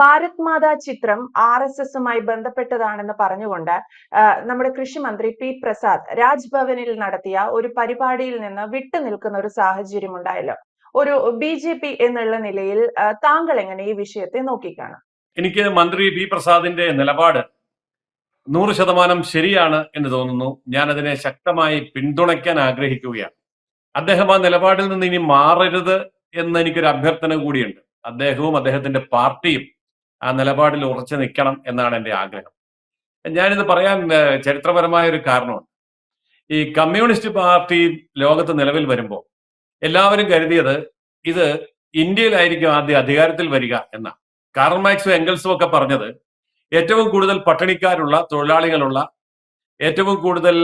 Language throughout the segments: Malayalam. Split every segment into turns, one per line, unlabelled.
ഭാരത് മാതാ ചിത്രം ആർ എസ് എസുമായി ബന്ധപ്പെട്ടതാണെന്ന് പറഞ്ഞുകൊണ്ട് നമ്മുടെ കൃഷിമന്ത്രി പി പ്രസാദ് രാജ്ഭവനിൽ നടത്തിയ ഒരു പരിപാടിയിൽ നിന്ന് വിട്ടുനിൽക്കുന്ന ഒരു സാഹചര്യം ഉണ്ടായല്ലോ ഒരു ബി ജെ പി എന്നുള്ള നിലയിൽ താങ്കൾ എങ്ങനെ ഈ വിഷയത്തെ നോക്കിക്കാണും?
എനിക്ക് മന്ത്രി പി പ്രസാദിന്റെ നിലപാട് നൂറ് ശതമാനം ശരിയാണ് എന്ന് തോന്നുന്നു. ഞാൻ അതിനെ ശക്തമായി പിന്തുണയ്ക്കാൻ ആഗ്രഹിക്കുകയാണ്. അദ്ദേഹം ആ നിലപാടിൽ നിന്ന് ഇനി മാറരുത് എന്ന് എനിക്കൊരു അഭ്യർത്ഥന കൂടിയുണ്ട്. അദ്ദേഹവും അദ്ദേഹത്തിന്റെ പാർട്ടിയും ആ നിലപാടിൽ ഉറച്ചു നിൽക്കണം എന്നാണ് എന്റെ ആഗ്രഹം. ഞാനിത് പറയാൻ ചരിത്രപരമായ ഒരു കാരണമുണ്ട്. ഈ കമ്മ്യൂണിസ്റ്റ് പാർട്ടി ലോകത്ത് നിലവിൽ വരുമ്പോൾ എല്ലാവരും കരുതിയത് ഇത് ഇന്ത്യയിലായിരിക്കും ആദ്യം അധികാരത്തിൽ വരിക എന്നാണ്. കാർൽ മാക്സും എംഗൽസും ഒക്കെ പറഞ്ഞത് ഏറ്റവും കൂടുതൽ പട്ടിണിക്കാരുള്ള തൊഴിലാളികളുള്ള ഏറ്റവും കൂടുതൽ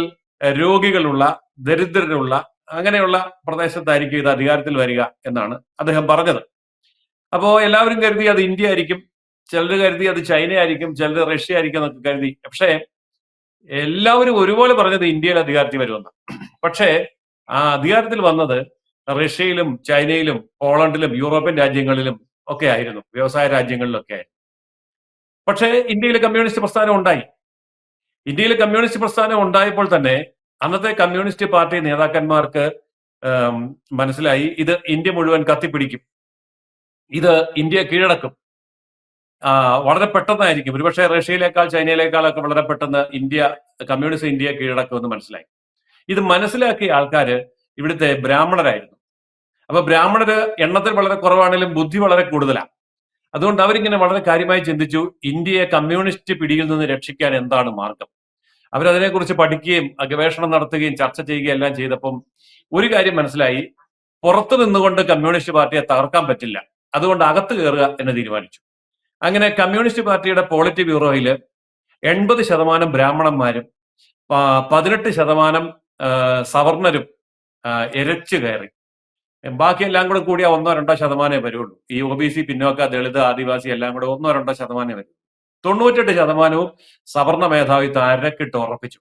രോഗികളുള്ള ദരിദ്രരുള്ള അങ്ങനെയുള്ള പ്രദേശത്തായിരിക്കും ഇത് അധികാരത്തിൽ വരിക എന്നാണ് അദ്ദേഹം പറഞ്ഞത്. അപ്പോ എല്ലാവരും കരുതി അത് ഇന്ത്യ ആയിരിക്കും ചിലർ കരുതി അത് ചൈന ആയിരിക്കും ചിലർ റഷ്യ ആയിരിക്കും എന്നൊക്കെ കരുതി. പക്ഷേ എല്ലാവരും ഒരുപോലെ പറഞ്ഞത് ഇന്ത്യയിൽ അധികാരത്തിൽ വരുമെന്ന്. പക്ഷേ ആ അധികാരത്തിൽ വന്നത് റഷ്യയിലും ചൈനയിലും പോളണ്ടിലും യൂറോപ്യൻ രാജ്യങ്ങളിലും ഒക്കെ ആയിരുന്നു. വ്യവസായ രാജ്യങ്ങളിലൊക്കെ. ആയിരുന്നു പക്ഷേ ഇന്ത്യയിൽ കമ്മ്യൂണിസ്റ്റ് പ്രസ്ഥാനം ഉണ്ടായി. ഇന്ത്യയിൽ കമ്മ്യൂണിസ്റ്റ് പ്രസ്ഥാനം ഉണ്ടായപ്പോൾ തന്നെ അന്നത്തെ കമ്മ്യൂണിസ്റ്റ് പാർട്ടി നേതാക്കന്മാർക്ക് മനസ്സിലായി ഇത് ഇന്ത്യ മുഴുവൻ കത്തിപ്പിടിക്കും. ഇത് ഇന്ത്യ കീഴടക്കും. വളരെ പെട്ടെന്നായിരിക്കും. ഒരുപക്ഷെ റഷ്യയിലേക്കാൾ ചൈനയിലേക്കാളൊക്കെ വളരെ പെട്ടെന്ന് ഇന്ത്യ കമ്മ്യൂണിസ്റ്റ് ഇന്ത്യ കീഴടക്കും എന്ന് മനസ്സിലായി. ഇത് മനസ്സിലാക്കിയ ആൾക്കാർ ഇവിടുത്തെ ബ്രാഹ്മണരായിരുന്നു. അപ്പൊ ബ്രാഹ്മണര് എണ്ണത്തിൽ വളരെ കുറവാണെങ്കിലും ബുദ്ധി വളരെ കൂടുതലാണ് അതുകൊണ്ട് അവരിങ്ങനെ വളരെ കാര്യമായി ചിന്തിച്ചു ഇന്ത്യയെ കമ്മ്യൂണിസ്റ്റ് പിടിയിൽ നിന്ന് രക്ഷിക്കാൻ എന്താണ് മാർഗം? അവരതിനെക്കുറിച്ച് പഠിക്കുകയും ഗവേഷണം നടത്തുകയും ചർച്ച ചെയ്യുകയും എല്ലാം ചെയ്തപ്പം ഒരു കാര്യം മനസ്സിലായി. പുറത്തു നിന്നുകൊണ്ട് കമ്മ്യൂണിസ്റ്റ് പാർട്ടിയെ തകർക്കാൻ പറ്റില്ല. അതുകൊണ്ട് അകത്ത് കയറുക എന്ന് തീരുമാനിച്ചു. അങ്ങനെ കമ്മ്യൂണിസ്റ്റ് പാർട്ടിയുടെ പോളിറ്റ് ബ്യൂറോയിൽ എൺപത് ശതമാനം ബ്രാഹ്മണന്മാരും പതിനെട്ട് ശതമാനം സവർണരും എരച്ചു കയറി. ബാക്കി എല്ലാം കൂടെ കൂടിയ ഒന്നോ രണ്ടോ ശതമാനമേ വരുള്ളൂ. ഈ ഒ ബി സി പിന്നോക്ക ദളിത് ആദിവാസി എല്ലാം കൂടെ ഒന്നോ രണ്ടോ ശതമാനമേ വരും തൊണ്ണൂറ്റെട്ട് ശതമാനവും സവർണ മേധാവിത്വം അരക്കിട്ട് ഉറപ്പിച്ചു.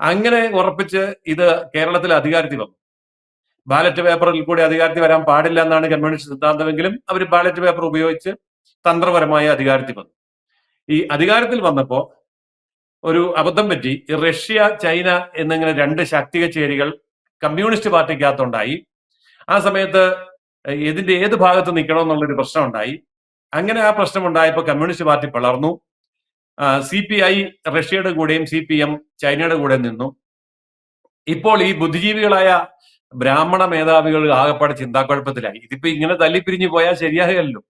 അങ്ങനെ ഉറപ്പിച്ച് ഇത് കേരളത്തിൽ അധികാരത്തിൽ വന്നു. ബാലറ്റ് പേപ്പറിൽ കൂടി അധികാരത്തിൽ വരാൻ പാടില്ല എന്നാണ് കമ്മ്യൂണിസ്റ്റ് സിദ്ധാന്തമെങ്കിലും അവർ ബാലറ്റ് പേപ്പർ ഉപയോഗിച്ച് തന്ത്രപരമായ അധികാരത്തിൽ വന്നു. ഈ അധികാരത്തിൽ വന്നപ്പോ ഒരു അബദ്ധം പറ്റി. റഷ്യ ചൈന എന്നിങ്ങനെ രണ്ട് ശാക്തിക ചേരികൾ കമ്മ്യൂണിസ്റ്റ് പാർട്ടിക്കകത്തുണ്ടായി. ആ സമയത്ത് ഇതിന്റെ ഏത് ഭാഗത്ത് നിൽക്കണം എന്നുള്ളൊരു പ്രശ്നം ഉണ്ടായി അങ്ങനെ ആ പ്രശ്നം ഉണ്ടായപ്പോൾ കമ്മ്യൂണിസ്റ്റ് പാർട്ടി പിളർന്നു. സി പി ഐ റഷ്യയുടെ കൂടെയും സി പി എം ചൈനയുടെ കൂടെ നിന്നു. ഇപ്പോൾ ഈ ബുദ്ധിജീവികളായ ബ്രാഹ്മണ മേധാവികൾ ആകപ്പാടെ ചിന്താക്കുഴപ്പത്തിലായി. ഇതിപ്പോ ഇങ്ങനെ തല്ലിപ്പിരിഞ്ഞു പോയാൽ ശരിയാകല്ലോ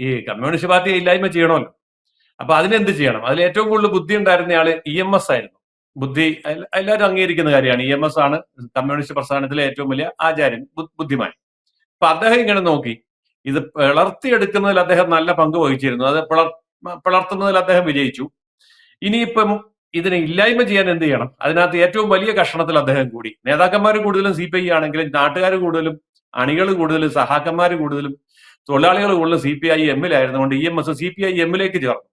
ഈ കമ്മ്യൂണിസ്റ്റ് പാർട്ടിയെ ഇല്ലായ്മ ചെയ്യണമല്ലോ. അപ്പൊ അതിനെന്ത് ചെയ്യണം? അതിൽ ഏറ്റവും കൂടുതൽ ബുദ്ധി ഉണ്ടായിരുന്നയാൾ ഇ എം എസ് ആയിരുന്നു. ബുദ്ധി എല്ല- എല്ലാവരും അംഗീകരിക്കുന്ന കാര്യമാണ്. ഇ എം എസ് ആണ് കമ്മ്യൂണിസ്റ്റ് പ്രസ്ഥാനത്തിലെ ഏറ്റവും വലിയ ആചാര്യൻ ബുദ്ധിമാൻ. അപ്പൊ അദ്ദേഹം ഇങ്ങനെ നോക്കി. ഇത് പിളർത്തിയെടുക്കുന്നതിൽ അദ്ദേഹം നല്ല പങ്ക് വഹിച്ചിരുന്നു. അത് പിളർ പിളർത്തുന്നതിൽ അദ്ദേഹം വിജയിച്ചു. ഇനിയിപ്പം ഇതിനെ ഇല്ലായ്മ ചെയ്യാൻ എന്ത് ചെയ്യണം? അതിനകത്ത് ഏറ്റവും വലിയ കഷണത്തിൽ അദ്ദേഹം കൂടി. നേതാക്കന്മാർ കൂടുതലും സി പി ഐ ആണെങ്കിലും നാട്ടുകാർ കൂടുതലും അണികൾ കൂടുതലും സഹാക്കന്മാർ കൂടുതലും തൊഴിലാളികൾ കൂടുതലും സി പി ഐ എമ്മിലായിരുന്നുകൊണ്ട് E M S C P I എമ്മിലേക്ക് ചേർന്നു.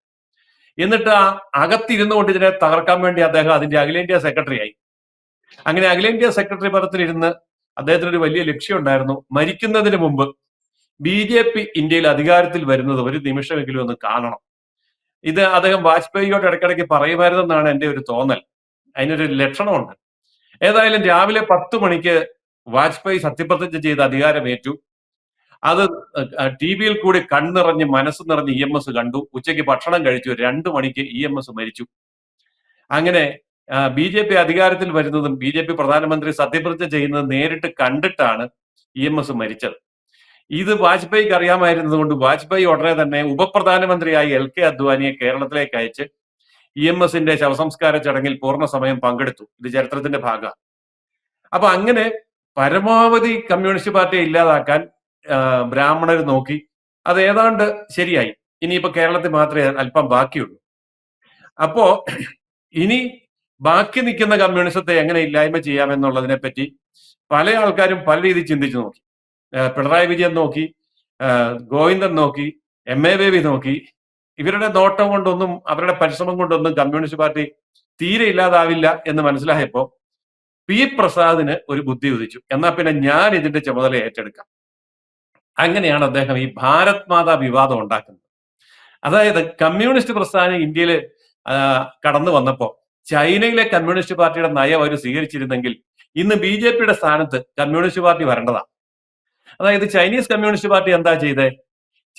എന്നിട്ട് ആ അകത്തിരുന്നു കൊണ്ട് ഇതിനെ തകർക്കാൻ വേണ്ടി അദ്ദേഹം അതിന്റെ അഖിലേന്ത്യാ സെക്രട്ടറി ആയി. അങ്ങനെ അഖിലേന്ത്യാ സെക്രട്ടറി പദത്തിലിരുന്ന് അദ്ദേഹത്തിന് ഒരു വലിയ ലക്ഷ്യം ഉണ്ടായിരുന്നു. മരിക്കുന്നതിന് മുമ്പ് ബി ജെ പി ഇന്ത്യയിൽ അധികാരത്തിൽ വരുന്നത് ഒരു നിമിഷമെങ്കിലും ഒന്ന് കാണണം. ഇത് അദ്ദേഹം വാജ്പേയിയോട് ഇടയ്ക്കിടയ്ക്ക് പറയുമായിരുന്നെന്നാണ് എന്റെ ഒരു തോന്നൽ. അതിനൊരു ലക്ഷണമുണ്ട്. ഏതായാലും രാവിലെ പത്ത് മണിക്ക് വാജ്പേയി സത്യപ്രതിജ്ഞ ചെയ്ത് അധികാരമേറ്റു. അത് ടി വിയിൽ കൂടി കണ്ണിറഞ്ഞ് മനസ്സ് നിറഞ്ഞ് ഇ എം എസ് കണ്ടു. ഉച്ചയ്ക്ക് ഭക്ഷണം കഴിച്ചു. രണ്ടു മണിക്ക് ഇ എം എസ് മരിച്ചു. അങ്ങനെ ബി ജെ പി അധികാരത്തിൽ വരുന്നതും ബി ജെ പി പ്രധാനമന്ത്രി സത്യപ്രതിജ്ഞ ചെയ്യുന്നതും നേരിട്ട് കണ്ടിട്ടാണ് ഇ എം എസ് മരിച്ചത്. ഇത് വാജ്പേയിക്ക് അറിയാമായിരുന്നത് കൊണ്ട് വാജ്പേയി ഉടനെ തന്നെ ഉപപ്രധാനമന്ത്രിയായി എൽ കെ അദ്വാനിയെ കേരളത്തിലേക്ക് അയച്ച് ഇ എം എസിന്റെ ശവസംസ്കാര ചടങ്ങിൽ പൂർണ സമയം പങ്കെടുത്തു. ഇത് ചരിത്രത്തിന്റെ ഭാഗമാണ്. അപ്പൊ അങ്ങനെ പരമാവധി കമ്മ്യൂണിസ്റ്റ് പാർട്ടിയെ ഇല്ലാതാക്കാൻ ബ്രാഹ്മണർ നോക്കി. അത് ഏതാണ്ട് ശരിയായി. ഇനിയിപ്പോ കേരളത്തിൽ മാത്രമേ അല്പം ബാക്കിയുള്ളൂ. അപ്പോ ഇനി ബാക്കി നിൽക്കുന്ന കമ്മ്യൂണിസത്തെ എങ്ങനെ ഇല്ലായ്മ ചെയ്യാമെന്നുള്ളതിനെ പറ്റി പല ആൾക്കാരും പല രീതിയിൽ ചിന്തിച്ചു നോക്കി. പിണറായി വിജയൻ നോക്കി ഗോവിന്ദൻ നോക്കി എം എ ബേബി നോക്കി ഇവരുടെ നോട്ടം കൊണ്ടൊന്നും അവരുടെ പരിശ്രമം കൊണ്ടൊന്നും കമ്മ്യൂണിസ്റ്റ് പാർട്ടി തീരെ ഇല്ലാതാവില്ല എന്ന് മനസ്സിലായപ്പോൾ പി പ്രസാദിന് ഒരു ബുദ്ധി ഉദിച്ചു. എന്നാൽ പിന്നെ ഞാൻ ഇതിന്റെ ചുമതല ഏറ്റെടുക്കാം. അങ്ങനെയാണ് അദ്ദേഹം ഈ ഭാരത് മാതാ വിവാദം ഉണ്ടാക്കുന്നത്. അതായത് കമ്മ്യൂണിസ്റ്റ് പ്രസ്ഥാനം ഇന്ത്യയിൽ കടന്നു വന്നപ്പോൾ ചൈനയിലെ കമ്മ്യൂണിസ്റ്റ് പാർട്ടിയുടെ നയം അവർ സ്വീകരിച്ചിരുന്നെങ്കിൽ ഇന്ന് ബി ജെ പിയുടെ സ്ഥാനത്ത് കമ്മ്യൂണിസ്റ്റ് പാർട്ടി വരേണ്ടതാണ് അതായത് ചൈനീസ് കമ്മ്യൂണിസ്റ്റ് പാർട്ടി എന്താ ചെയ്തേ?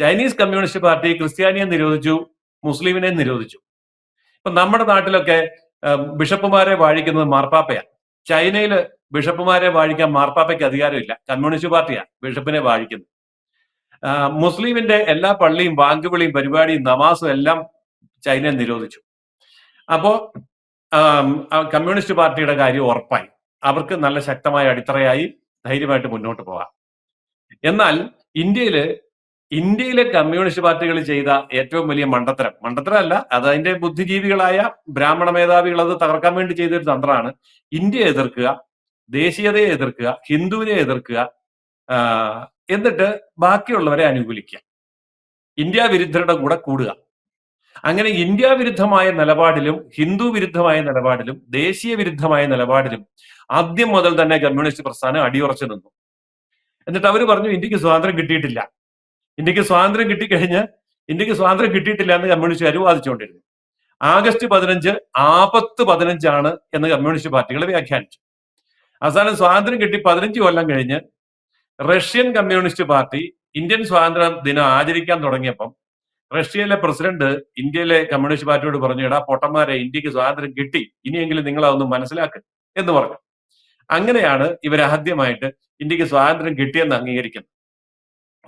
ചൈനീസ് കമ്മ്യൂണിസ്റ്റ് പാർട്ടി ക്രിസ്ത്യാനിയെ നിരോധിച്ചു മുസ്ലിമിനെ നിരോധിച്ചു. ഇപ്പൊ നമ്മുടെ നാട്ടിലൊക്കെ ബിഷപ്പുമാരെ വാഴിക്കുന്നത് മാർപ്പാപ്പയാണ്. ചൈനയിൽ ബിഷപ്പുമാരെ വാഴിക്കാൻ മാർപ്പാപ്പയ്ക്ക് അധികാരമില്ല. കമ്മ്യൂണിസ്റ്റ് പാർട്ടിയാണ് ബിഷപ്പിനെ വാഴിക്കുന്നത്. മുസ്ലിമിന്റെ എല്ലാ പള്ളിയും വാങ്കുവിളിയും പരിപാടിയും നമാസും എല്ലാം ചൈന നിരോധിച്ചു. അപ്പോ കമ്മ്യൂണിസ്റ്റ് പാർട്ടിയുടെ കാര്യം ഉറപ്പായി. അവർക്ക് നല്ല ശക്തമായ അടിത്തറയായി ധൈര്യമായിട്ട് മുന്നോട്ട് പോകാം. എന്നാൽ ഇന്ത്യയിൽ ഇന്ത്യയിലെ കമ്മ്യൂണിസ്റ്റ് പാർട്ടികൾ ചെയ്ത ഏറ്റവും വലിയ മണ്ടത്തരം മണ്ടത്തരമല്ല അത് അതിന്റെ ബുദ്ധിജീവികളായ ബ്രാഹ്മണ മേധാവികൾ അത് തകർക്കാൻ വേണ്ടി ചെയ്തൊരു തന്ത്രമാണ്. ഇന്ത്യയെ എതിർക്കുക ദേശീയതയെ എതിർക്കുക ഹിന്ദുവിനെ എതിർക്കുക എന്നിട്ട് ബാക്കിയുള്ളവരെ അനുകൂലിക്കുക. ഇന്ത്യ വിരുദ്ധരുടെ കൂടെ കൂടുക. അങ്ങനെ ഇന്ത്യ വിരുദ്ധമായ നിലപാടിലും ഹിന്ദു വിരുദ്ധമായ നിലപാടിലും ദേശീയ വിരുദ്ധമായ നിലപാടിലും ആദ്യം മുതൽ തന്നെ കമ്മ്യൂണിസ്റ്റ് പ്രസ്ഥാനം അടിയുറച്ചു നിന്നു. എന്നിട്ട് അവർ പറഞ്ഞു ഇന്ത്യയ്ക്ക് സ്വാതന്ത്ര്യം കിട്ടിയിട്ടില്ല. ഇന്ത്യയ്ക്ക് സ്വാതന്ത്ര്യം കിട്ടിക്കഴിഞ്ഞ് ഇന്ത്യയ്ക്ക് സ്വാതന്ത്ര്യം കിട്ടിയിട്ടില്ല എന്ന് കമ്മ്യൂണിസ്റ്റുകാർ വാദിച്ചുകൊണ്ടിരുന്നു ആഗസ്റ്റ് പതിനഞ്ച് ആപത്ത് പതിനഞ്ചാണ് എന്ന് കമ്മ്യൂണിസ്റ്റ് പാർട്ടികൾ വ്യാഖ്യാനിച്ചു. അവസാനം സ്വാതന്ത്ര്യം കിട്ടി പതിനഞ്ച് കൊല്ലം കഴിഞ്ഞ് റഷ്യൻ കമ്മ്യൂണിസ്റ്റ് പാർട്ടി ഇന്ത്യൻ സ്വാതന്ത്ര്യ ദിനം ആചരിക്കാൻ തുടങ്ങിയപ്പം റഷ്യയിലെ പ്രസിഡന്റ് ഇന്ത്യയിലെ കമ്മ്യൂണിസ്റ്റ് പാർട്ടിയോട് പറഞ്ഞു എടാ പൊട്ടന്മാരെ ഇന്ത്യയ്ക്ക് സ്വാതന്ത്ര്യം കിട്ടി. ഇനിയെങ്കിലും നിങ്ങൾ അതൊന്ന് മനസ്സിലാക്കുക എന്ന് പറഞ്ഞു. അങ്ങനെയാണ് ഇവർ ആദ്യമായിട്ട് ഇന്ത്യയ്ക്ക് സ്വാതന്ത്ര്യം കിട്ടിയെന്ന് അംഗീകരിക്കുന്നത്.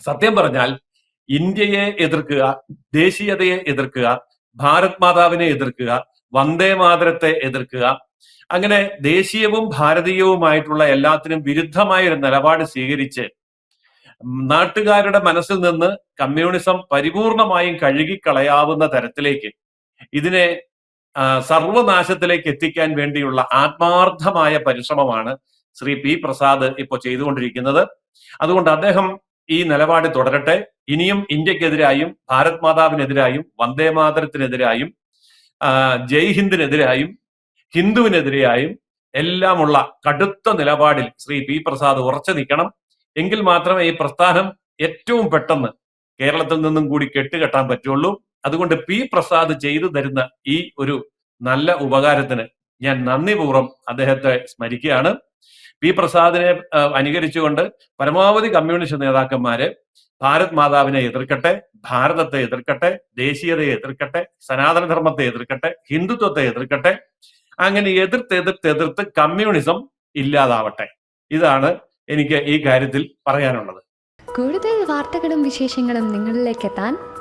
സത്യം പറഞ്ഞാൽ ഇന്ത്യയെ എതിർക്കുക ദേശീയതയെ എതിർക്കുക ഭാരത് മാതാവിനെ എതിർക്കുക വന്ദേ മാതരത്തെ എതിർക്കുക അങ്ങനെ ദേശീയവും ഭാരതീയവുമായിട്ടുള്ള എല്ലാത്തിനും വിരുദ്ധമായ ഒരു നിലപാട് സ്വീകരിച്ച് നാട്ടുകാരുടെ മനസ്സിൽ നിന്ന് കമ്മ്യൂണിസം പരിപൂർണമായും കഴുകിക്കളയാവുന്ന തരത്തിലേക്ക് ഇതിനെ സർവനാശത്തിലേക്ക് എത്തിക്കാൻ വേണ്ടിയുള്ള ആത്മാർത്ഥമായ പരിശ്രമമാണ് ശ്രീ പി പ്രസാദ് ഇപ്പോൾ ചെയ്തുകൊണ്ടിരിക്കുന്നത്. അതുകൊണ്ട് അദ്ദേഹം ഈ നിലപാട് തുടരട്ടെ. ഇനിയും ഇന്ത്യക്കെതിരായും ഭാരത് മാതാവിനെതിരായും വന്ദേ മാതരത്തിനെതിരായും ജയ് ഹിന്ദിനെതിരായും ഹിന്ദുവിനെതിരെയായും എല്ലാമുള്ള കടുത്ത നിലപാടിൽ ശ്രീ പി പ്രസാദ് ഉറച്ചു നിൽക്കണം. എങ്കിൽ മാത്രമേ ഈ പ്രസ്ഥാനം ഏറ്റവും പെട്ടെന്ന് കേരളത്തിൽ നിന്നും കൂടി കെട്ടുകെട്ടാൻ പറ്റുള്ളൂ. അതുകൊണ്ട് പി പ്രസാദ് ചെയ്തു തരുന്ന ഈ ഒരു നല്ല ഉപകാരത്തിന് ഞാൻ നന്ദിപൂർവം അദ്ദേഹത്തെ സ്മരിക്കുകയാണ്. പി പ്രസാദിനെ അനുകരിച്ചുകൊണ്ട് പരമാവധി കമ്മ്യൂണിസ്റ്റ് നേതാക്കന്മാര് ഭാരത് മാതാവിനെ എതിർക്കട്ടെ ഭാരതത്തെ എതിർക്കട്ടെ ദേശീയതയെ എതിർക്കട്ടെ സനാതനധർമ്മത്തെ എതിർക്കട്ടെ ഹിന്ദുത്വത്തെ എതിർക്കട്ടെ അങ്ങനെ എതിർത്ത് എതിർത്ത് എതിർത്ത് കമ്മ്യൂണിസം ഇല്ലാതാവട്ടെ. ഇതാണ് എനിക്ക് ഈ കാര്യത്തിൽ പറയാനുള്ളത്.
കൂടുതൽ വാർത്തകളും വിശേഷങ്ങളും നിങ്ങളിലേക്ക് എത്താൻ